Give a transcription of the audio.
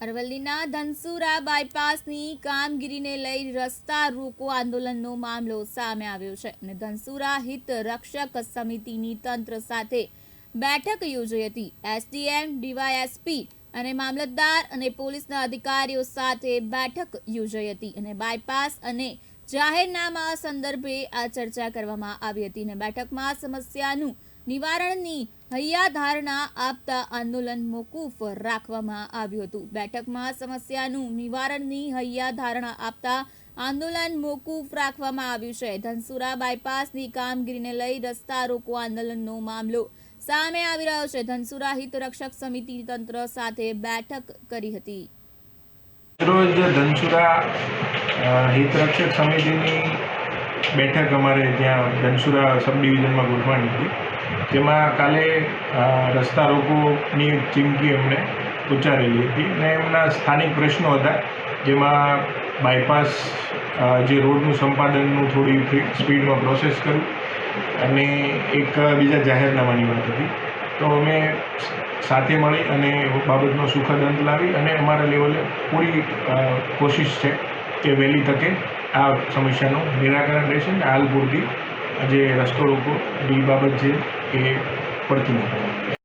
અરવલ્લીના ધનસુરા બાયપાસની કામગીરીને લઈ રસ્તા રોકો આંદોલનનો મામલો સામે આવ્યો છે અને ધનસુરા હિત રક્ષક સમિતિની તંત્ર સાથે બેઠક યોજાઈ હતી. એસડીએમ, ડીવાયએસપી અને મામલતદાર અને પોલીસના અધિકારીઓ સાથે બેઠક યોજાઈ હતી અને બાયપાસ અને જાહેરનામા સંદર્ભે આ ચર્ચા કરવામાં આવી હતી અને બેઠકમાં સમસ્યાનું નિવારણની હૈયાધારણા આપતા આંદોલન મોકૂફ રાખવામાં આવ્યું હતું. બેઠકમાં સમસ્યાનું નિવારણની હૈયાધારણા આપતા આંદોલન મોકૂફ રાખવામાં આવ્યું છે. ધનસુરા બાયપાસની કામગીરીને લઈ રસ્તા રોકો આંદોલનનો મામલો સામે આવી રહ્યો છે. ધનસુરા હિત રક્ષક સમિતિ તંત્ર સાથે બેઠક કરી હતી. રોજ ધનસુરા હિતરક્ષક સમિતિની બેઠક અમારે ત્યાં ધનસુરા સબ ડિવિઝનમાં ગોઠવાની હતી. જેમાં કાલે રસ્તા રોકોની એક ચીમકી એમણે ઉચ્ચારેલી હતી અને એમના સ્થાનિક પ્રશ્નો હતા, જેમાં બાયપાસ જે રોડનું સંપાદનનું થોડી સ્પીડમાં પ્રોસેસ કરું અને એક બીજા જાહેરનામાની વાત હતી. તો અમે સાથે મળી અને બાબતનો સુખદ અંત લાવી અને અમારા લેવલે પૂરી કોશિશ છે કે વહેલી તકે આ સમસ્યાનું નિરાકરણ રહેશે ને હાલ પૂરતી જે રસ્તો રોકો એ બાબત છે એ પડતી નથી